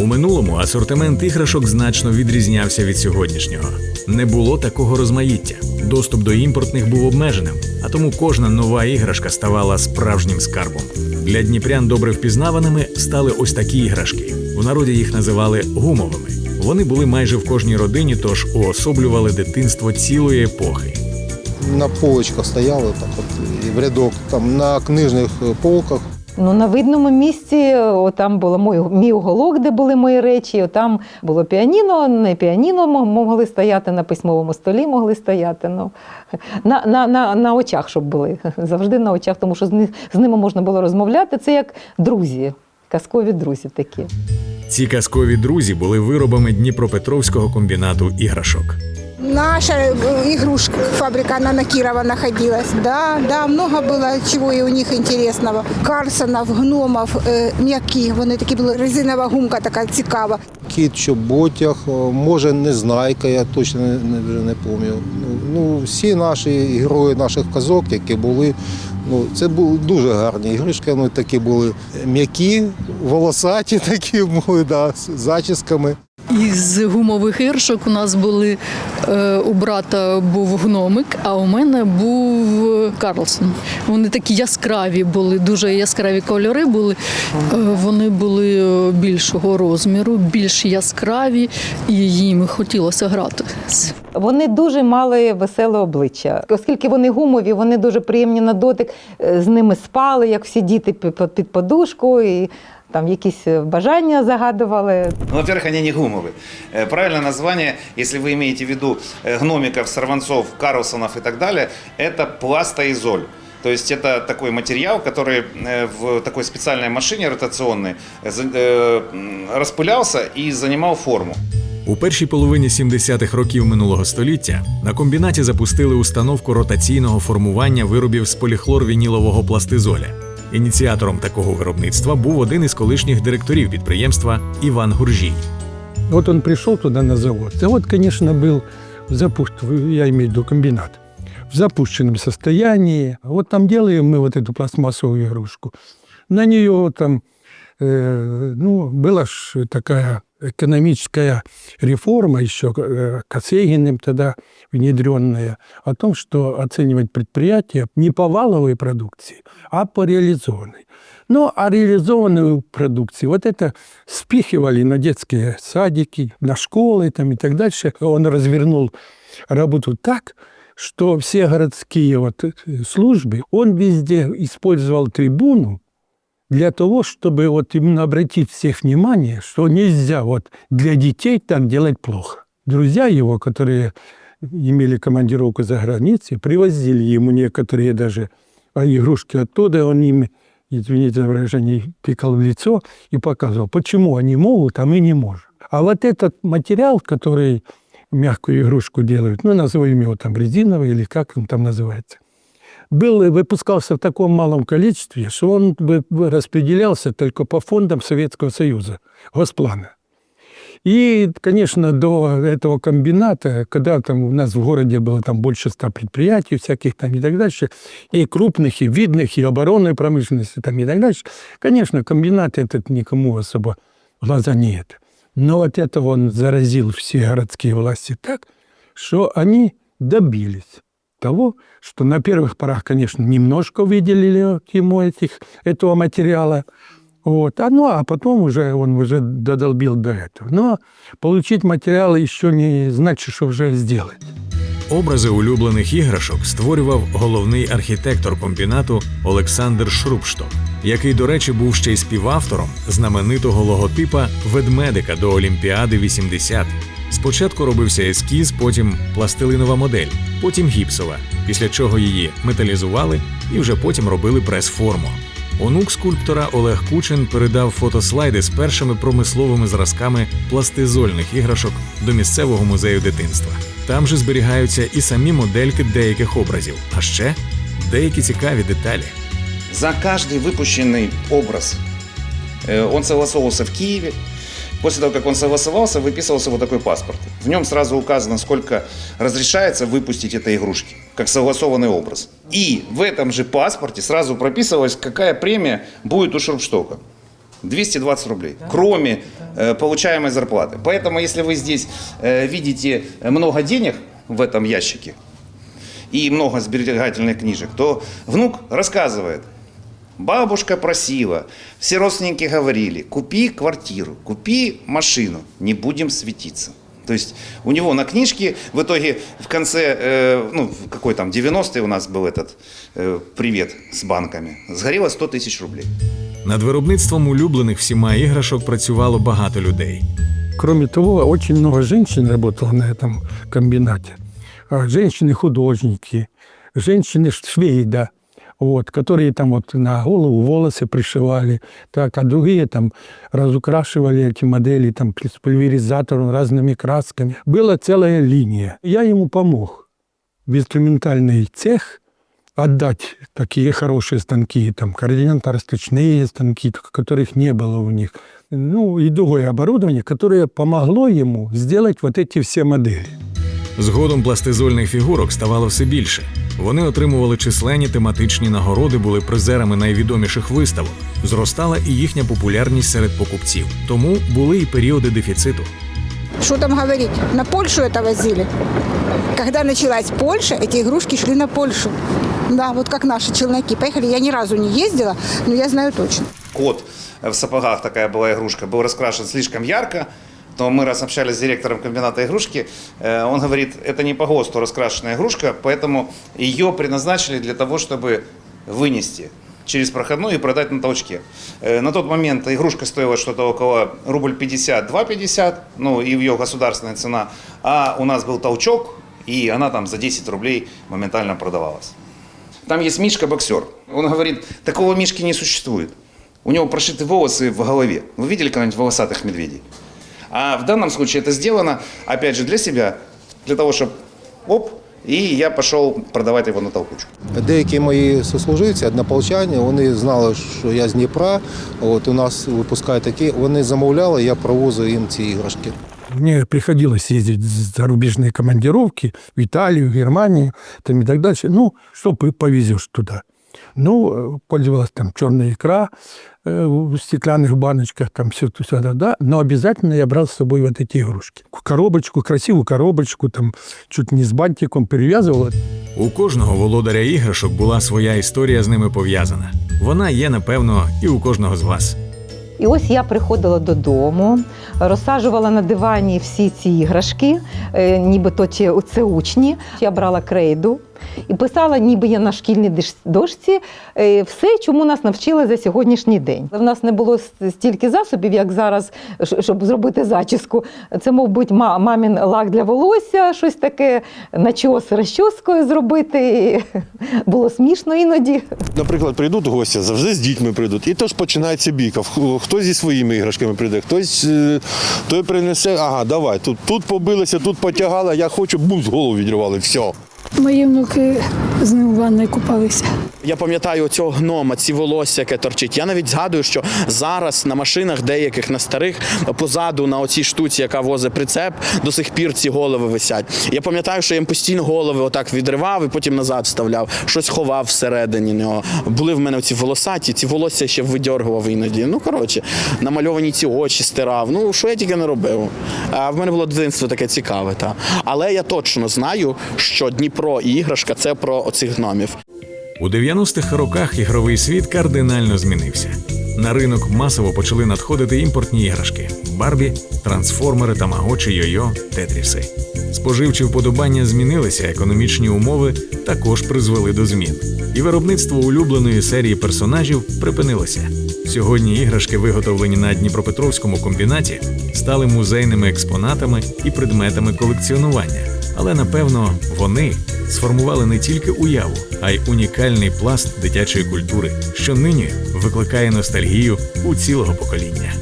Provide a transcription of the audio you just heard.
У минулому асортимент іграшок значно відрізнявся від сьогоднішнього. Не було такого розмаїття. Доступ до імпортних був обмеженим, а тому кожна нова іграшка ставала справжнім скарбом. Для дніпрян добре впізнаваними стали ось такі іграшки. У народі їх називали гумовими. Вони були майже в кожній родині, тож уособлювали дитинство цілої епохи. На полочках стояли так от в рядок, там на книжних полках. Ну, на видному місці, о, там було мій, мій уголок, де були мої речі. Там було піаніно, не піаніно могли стояти, на письмовому столі могли стояти. Ну, на, на, на, на очах, щоб були. Завжди на очах, тому що з, них, з ними можна було розмовляти. Це як друзі, казкові друзі такі. Ці казкові друзі були виробами Дніпропетровського комбінату іграшок Наша э, игрушка, фабрика, она на Кирова находилась. Да, да, много было чего и у них интересного. Карсонов, гномов, э, м'які. Вони такі були резинова гумка така цікава. Кіт, чоботяг, е, може незнайка, я точно не, не, вже не пам'ятаю. Ну, ну, всі наші герої наших казок, які були, ну, це були дуже гарні іграшки. Вони такі були м'які, волосаті такі були, да, з зачісками. Із гумових іршок у нас були е, у брата був гномик, а у мене був Карлсон. Вони такі яскраві були, дуже яскраві кольори були. Е, вони були е, більшого розміру, більш яскраві, і їм хотілося грати. Вони дуже мали веселе обличчя. Оскільки вони гумові, вони дуже приємні на дотик. Е, З ними спали, як всі діти під під подушку, і там якісь е, бажання загадували. Ну, во-первых, они не гумовые. Э, Правильное название, если вы имеете в виду э, гномиков, сорванцов, карлсонов и так далее, это пластоизоль. То есть это такой материал, который э, в такой специальной машине ротационной э, за- э, м, распылялся и занимал форму. У першій половині 70-х років минулого століття на комбінаті запустили установку ротаційного формування виробів з поліхлорвінілового пластизоля. Ініціатором такого виробництва був один із колишніх директорів підприємства Іван Гуржій. Вот он пришел туда на завод. Завод, конечно, был запущен, я имею в виду комбинат, в запущенном состоянии. Вот там делаем мы вот эту пластмассовую игрушку. На нее там, э, ну, была ж такая Экономическая реформа еще э, Косегиным тогда внедренная о том, что оценивать предприятия не по валовой продукции, а по реализованной. Ну, а реализованную продукцию, вот это спихивали на детские садики, на школы там и так дальше. Он развернул работу так, что все городские вот э, службы, он везде использовал трибуну для того, чтобы вот именно обратить всех внимание, что нельзя вот для детей так делать плохо. Друзья его, которые имели командировку за границей, привозили ему некоторые даже а, игрушки оттуда, он им, извините за выражение, пикал в лицо и показывал, почему они могут, а мы не можем. А вот этот материал, который мягкую игрушку делают, ну, назовем его там резиновый или как он там называется, был, выпускался в таком малом количестве, что он распределялся только по фондам Советского Союза, Госплана. И, конечно, до этого комбината, когда там у нас в городе было там больше ста предприятий всяких там и так дальше, и крупных, и видных, и оборонной промышленности там и так дальше, конечно, комбинат этот никому особо глаза не это. Но вот это он заразил все городские власти так, что они добились того, что на первых порах, конечно, немножко выделили ему этих, этого материала, вот. А, ну, а потом уже он уже додолбил до этого. Но получить материал еще не значит, что уже сделать. Образи улюблених іграшок створював головний архітектор комбінату Олександр Шрубшток, який, до речі, був ще й співавтором знаменитого логотипа ведмедика до Олімпіади 80. Спочатку робився ескіз, потім пластилинова модель, потім гіпсова, після чого її металізували і вже потім робили прес-форму. Онук скульптора Олег Кучин передав фотослайди з першими промисловими зразками пластизольних іграшок до місцевого музею дитинства. Там же зберігаються і самі модельки деяких образів, а ще деякі цікаві деталі. За каждый выпущенный образ э, он согласовывался в Киеве. После того, как он согласовался, выписывался вот такой паспорт. В нем сразу указано, сколько разрешается выпустить этой игрушки, как согласованный образ. И в этом же паспорте сразу прописывалась, какая премия будет у Шурпштока. 220 рублей, кроме э, получаемой зарплаты. Поэтому, если вы здесь э, видите много денег в этом ящике и много сберегательных книжек, то внук рассказывает, бабушка просила, все родственники говорили, купи квартиру, купи машину, не будем светиться. То есть у него на книжке в итоге в конце, э, ну, в какой там, 90-й у нас был этот э, привет с банками, сгорело 100 тысяч рублей. Над виробництвом улюблених всіма іграшок працювало багато людей. Кроме того, очень много женщин работало на этом комбинате. А, Женщины-художники, женщины-швеи, да, вот, которые там вот на голову волосы пришивали, так, а другие там разукрашивали эти модели там с пульверизатором, разными красками. Была целая линия. Я ему помог в инструментальный цех отдать такие хорошие станки, там, координатно-расточные станки, которых не было у них, ну, и другое оборудование, которое помогло ему сделать вот эти все модели. Згодом пластизольних фігурок ставало все більше. Вони отримували численні тематичні нагороди, були призерами найвідоміших виставок. Зростала і їхня популярність серед покупців. Тому були і періоди дефіциту. Что там говорить? На Польшу это возили. Когда началась Польша, эти игрушки шли на Польшу. Да, вот как наши челноки. Поехали. Я ни разу не ездила, но я знаю точно. Кот в сапогах, такая была игрушка, был раскрашен слишком ярко, То мы раз общались с директором комбината игрушки, э, он говорит, это не по ГОСТу раскрашенная игрушка, поэтому ее предназначили для того, чтобы вынести через проходную и продать на толчке. Э, На тот момент игрушка стоила что-то около рубль 50, 2,50, ну и ее государственная цена, а у нас был толчок, и она там за 10 рублей моментально продавалась. Там есть Мишка-боксер. Он говорит, такого Мишки не существует. У него прошиты волосы в голове. Вы видели когда-нибудь волосатых медведей? А в данном случае это сделано, опять же, для себя, для того, чтобы оп, и я пошел продавать его на толкучку. Деякі мої сослуживці, однополчані, вони знали, що я з Дніпра, от у нас випускають такі, вони замовляли, я провозив їм ці іграшки. Мне приходилось ездить в зарубежные командировки в Италию, в Германию там и так дальше. Ну, что ты повезешь туда? Ну, э, пользовалась там черная икра э, в стеклянных баночках, там все туда, да. Но обязательно я брал с собой вот эти игрушки. Коробочку, красивую коробочку, там чуть не с бантиком перевязывал. У кожного володаря іграшок була своя історія з ними пов'язана. Вона є, напевно, і у кожного з вас. І ось я приходила додому, розсаджувала на дивані всі ці іграшки, е, нібито чи це учні. Я брала крейду і писала, ніби я на шкільній дошці, е, все, чому нас навчили за сьогоднішній день. В нас не було стільки засобів, як зараз, щоб зробити зачіску. Це, мов бути, ма- мамін лак для волосся, щось таке, начос розчоскою зробити. Було смішно іноді. Наприклад, прийдуть гості, завжди з дітьми прийдуть. І тож починається бійка. Хто- Хто зі своїми іграшками прийде, хтось е, той принесе, ага, давай, тут, тут побилися, тут потягали, я хочу, бум, з голову відривали, все. Мої внуки з ним в ванні купалися. Я пам'ятаю цього гнома, ці волосся, яке торчить. Я навіть згадую, що зараз на машинах деяких на старих позаду на оцій штуці, яка возить прицеп, до сих пір ці голови висять. Я пам'ятаю, що я їм постійно голови отак відривав і потім назад вставляв, щось ховав всередині нього. Були в мене ці волосаті, ці волосся ще видьоргував іноді. Ну коротше, намальовані ці очі стирав. Ну що я тільки не робив. А в мене було дитинство таке цікаве. Та. Але я точно знаю, що Дніпро і іграшка це про оцих гномів. У 90-х роках ігровий світ кардинально змінився. На ринок масово почали надходити імпортні іграшки: Барбі, трансформери, тамагочі, йо-йо, тетріси. Споживчі вподобання змінилися, економічні умови також призвели до змін. І виробництво улюбленої серії персонажів припинилося. Сьогодні іграшки, виготовлені на Дніпропетровському комбінаті, стали музейними експонатами і предметами колекціонування. Але напевно вони сформували не тільки уяву, а й унікальний пласт дитячої культури, що нині викликає ностальгію у цілого покоління.